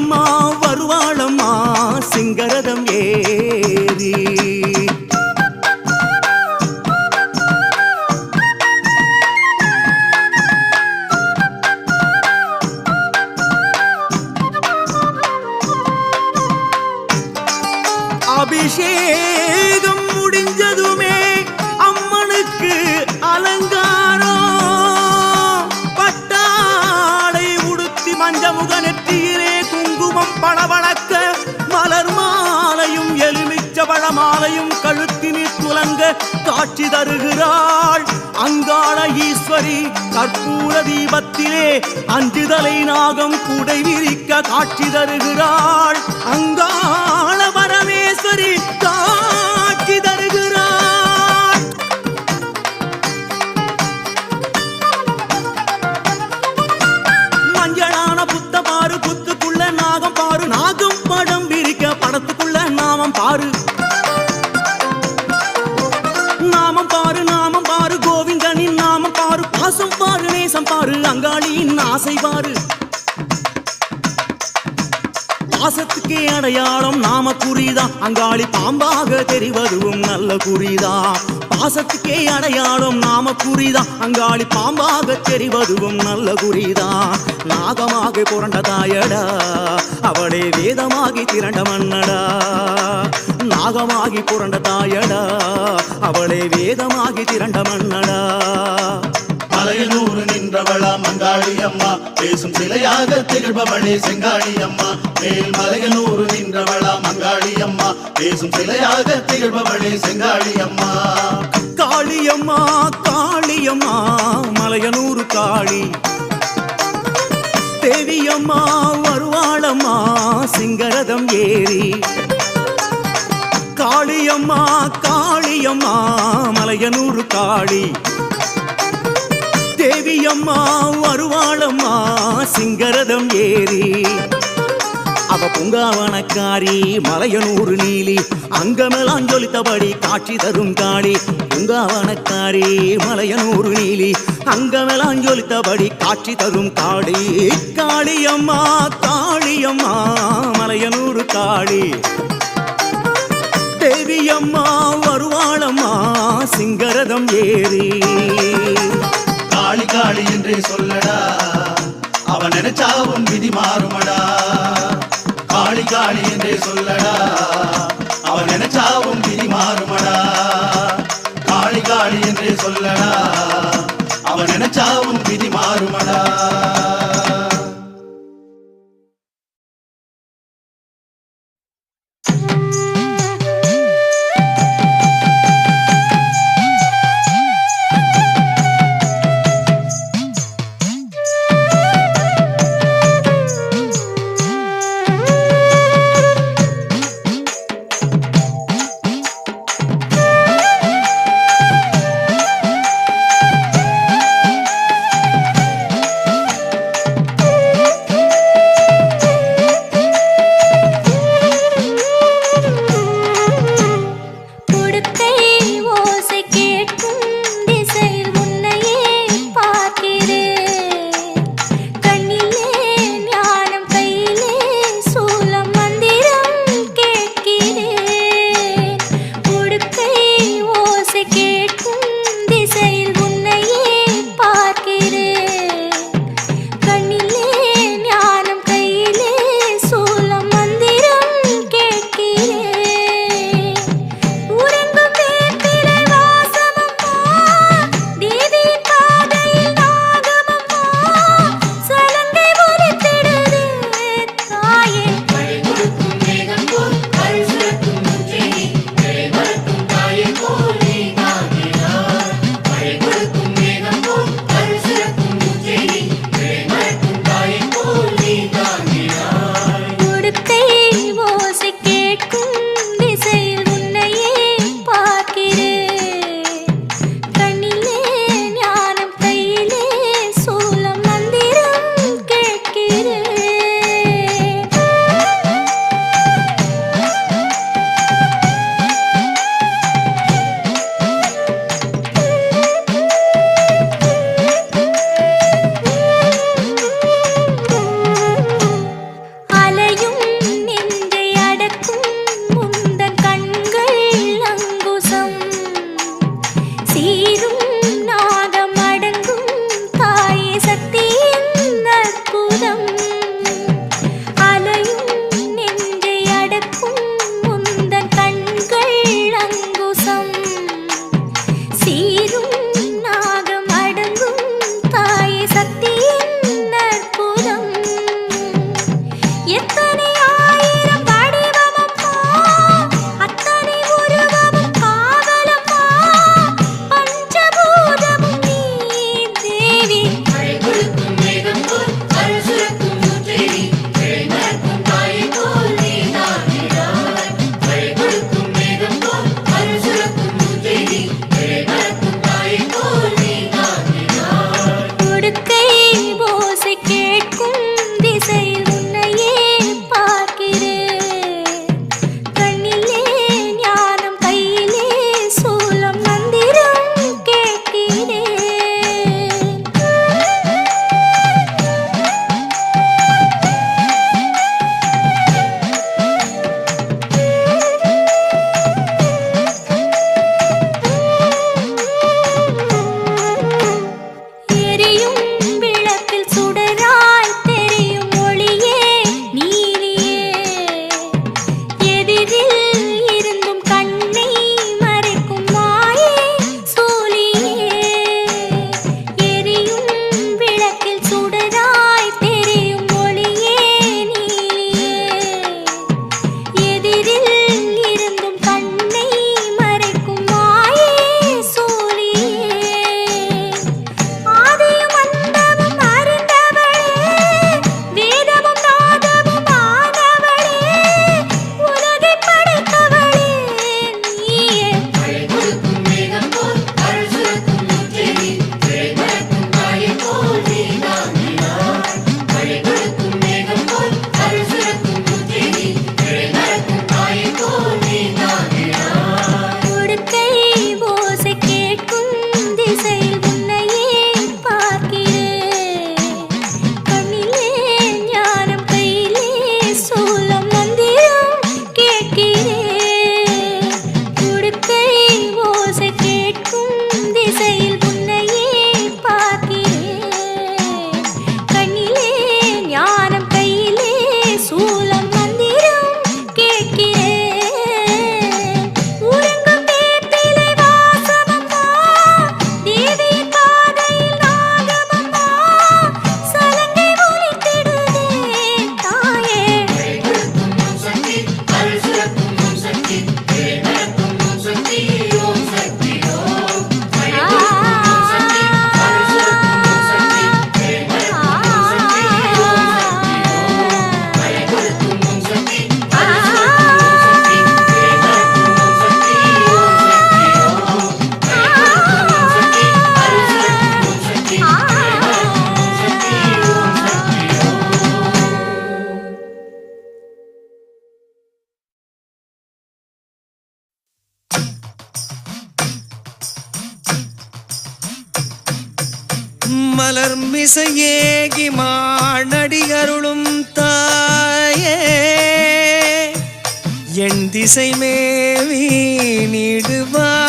தேவியம்மா வருவாளம்மா சிங்கரதம் ஏறி. அபிஷேகம் முடிஞ்சதுமே அம்மனுக்கு அலங்காரம். பட்டாடை உடுத்தி மஞ்சமுக நெற்றி காட்சி தருகிறாள். அங்காள ஈஸ்வரி கற்பூர தீபத்திலே அஞ்சு தலை நாகம் கூடை விரிக்க காட்சி தருகிறாள். அங்காள பரமேஸ்வரி தான் அங்காளியின் பாசத்துக்கே அடையாளம் நாம குறிதா அங்காளி பாம்பாக தெரிவதுவும் நல்ல குறிதா. பாசத்துக்கே அடையாளம் நாம குறிதா அங்காளி பாம்பாக தெரிவதுவும் நல்ல குறிதா. நாகமாக புரண்ட தாயடா அவளே வேதமாகி திரண்ட மன்னடா. நாகமாகி புரண்ட தாயடா அவளே வேதமாகி திரண்ட மன்னடா. சாலையில் ஊறு நின்றவளா மங்காளி அம்மா. பேசும் சிலையாக திகழ்பவளே செங்காளி அம்மா. மேல் மலையில் ஊறு நின்றவளா மங்காளி அம்மா. பேசும் சிலையாக திகழ்பவளே செங்காளி அம்மா. காளியம்மா காளியம்மா மலையனூறு காளி. தேவியம்மா வருவாளம்மா சிங்கரதம் ஏறி. காளியம்மா காளியம்மா மலையனூறு காளி. தேவி அம்மா வருவாளம்மா சிங்கரதம் ஏறி. அவ பூங்காவனக்காரி மலையனூறு நீலி அங்கமெல்லாம் ஜொலித்தபடி காட்சி தரும் காளி. பூங்காவனக்காரி மலையனூறு நீலி அங்கமெல்லாம் ஜொலித்தபடி காட்சி தரும் காளி. காளியம்மா காளியம்மா மலையனூறு காளி. தேவியம்மா வருவாளம்மா சிங்கரதம் ஏறி. காளி காளி என்றே சொல்லடா. அவன் நினைச்சா உன் விதி மாறுமடா. காளி காளி என்றே சொல்லடா. அவன் நினைச்சா உன் விதி மாறுமடா. காளி காளி என்றே சொல்லடா. அவன் நினைச்சா உன் விதி மாறுமடா. தமிழிசை ஏகி மாணடியருளும் தாயே. என் திசை மேவி நீடுவார்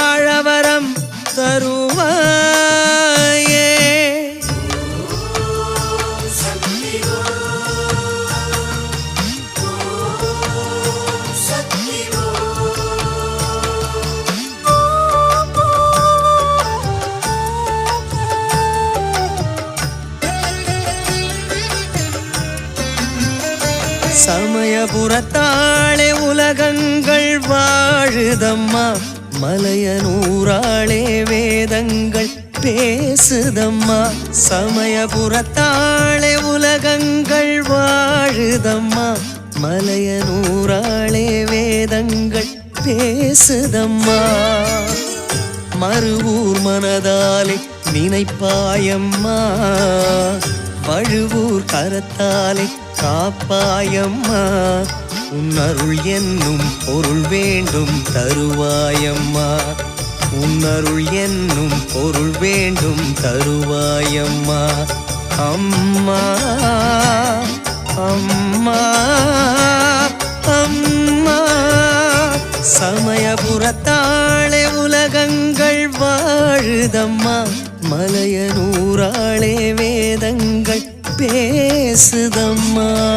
புறத்தாளே உலகங்கள் வாழுதம்மா. மலையனூராளே வேதங்கள் பேசுதம்மா. சமயபுரத்தாளே உலகங்கள் வாழுதம்மா. மலையனூராளே வேதங்கள் பேசுதம்மா. மறுவூர் மனதாலே நினைப்பாயம்மா. பழுவூர் கரத்தாலே காப்பாயம்மா. உன்னருள் என்னும் பொருள் வேண்டும் தருவாயம்மா. உன்னருள் என்னும் பொருள் வேண்டும் தருவாயம்மா. அம்மா அம்மா அம்மா. சமயபுரத்தாளே உலகங்கள் வாழுதம்மா. மலைய வேதங்கள் பேசுதம்மா.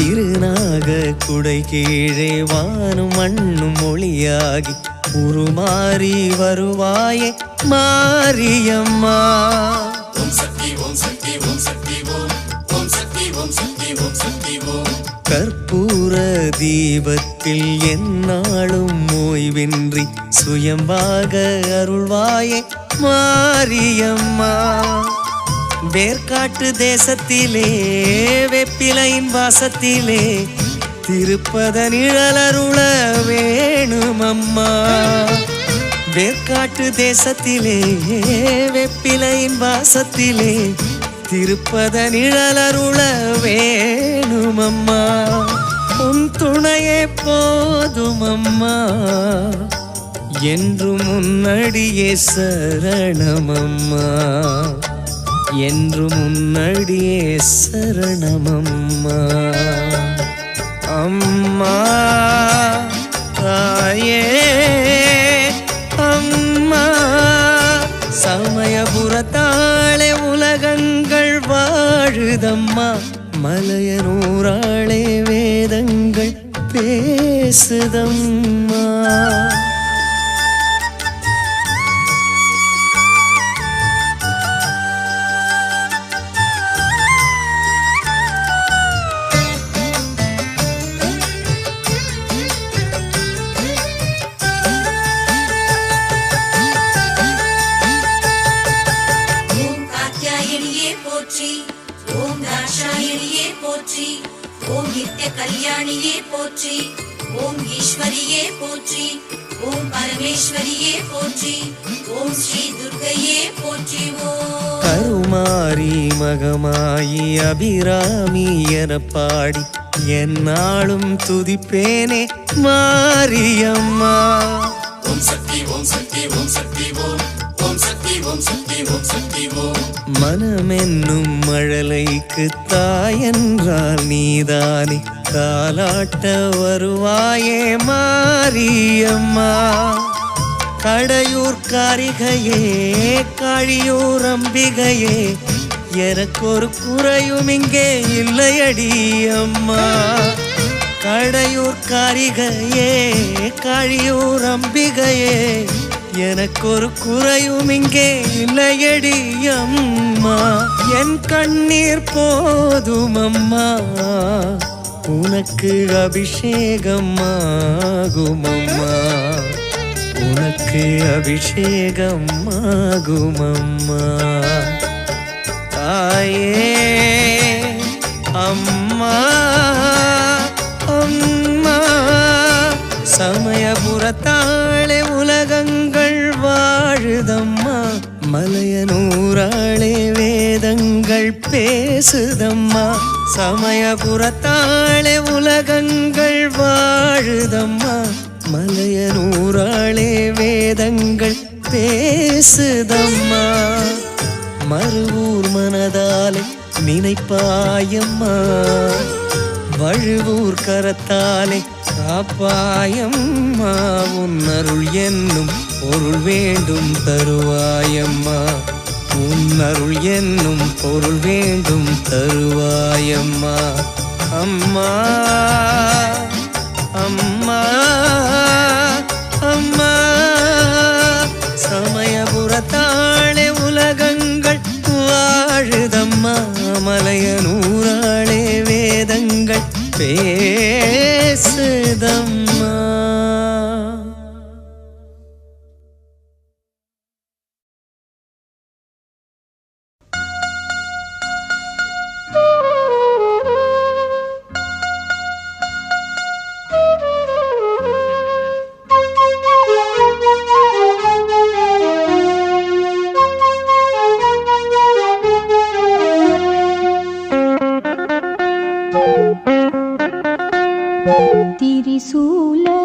திருநாக குடை கீழே வானும் மண்ணும் மொழியாகி உருமாறி வருவாயே மாரியம்மா. கற்பூர தீபத்தில் எந்நாளும் ஓய்வின்றி சுயம்பாக அருள்வாயே மாரியம்மா. வேர்க்காட்டு தேசத்திலே வேப்பிலையின் வாசத்திலே திருப்பத நிழலருள வேணும் அம்மா வேர்க்காட்டு தேசத்திலே வெப்பிலையின் வாசத்திலே திருப்பத நிழலருள வேணும் அம்மா உன் துணையே போதும் அம்மா என்றும் முன்னடியே சரணமம்மா. என்று முன்னடியே சரணமம்மா. அம்மா தாயே அம்மா சமயபுரத்தாளே உலகங்கள் வாழுதம்மா. மலையனூராளே வேதங்கள் பேசுதம்மா. மகமாயி அபிராமி என பாடி என்னாலும் துதிப்பேனே மாரியம்மா. மனமென்னும் மழலைக்கு தாயென்றால் நீதானே. தாலாட்ட வருவாயே மாரியம்மா. கடையூர் காரிகையே காழியூர் அம்பிகையே எனக்கு ஒரு குறையும் இங்கே இல்லையடி அம்மா. கடையூர் காரிகையே காழியூர் அம்பிகையே எனக்கு ஒரு குறையும் இங்கே இல்லையடி அம்மா. என் கண்ணீர் போதும் அம்மா. உனக்கு அபிஷேகம் அம்மா உனக்கு அபிஷேகம் ஆகும் அம்மா தாயே அம்மா அம்மா சமயபுரத்தாளே உலகங்கள் வாழுதம்மா மலையனூராளே வேதங்கள் பேசுதம்மா சமயபுரத்தாளே உலகங்கள் வாழுதம்மா மலையனூராளே வேதங்கள் பேசுதம்மா. மறுவூர் மனதாலே நினைப்பாயம்மா. வழுவூர் கரத்தாலே காப்பாயம்மா. உன் அருள் என்னும் பொருள் வேண்டும் தருவாயம்மா. உன் அருள் என்னும் பொருள் வேண்டும் தருவாயம்மா. அம்மா அம்மா அம்மா. சமயபுரத்தாளே வாழுதம்மா மலையனூராளே வேதங்கள் பே திரிசூல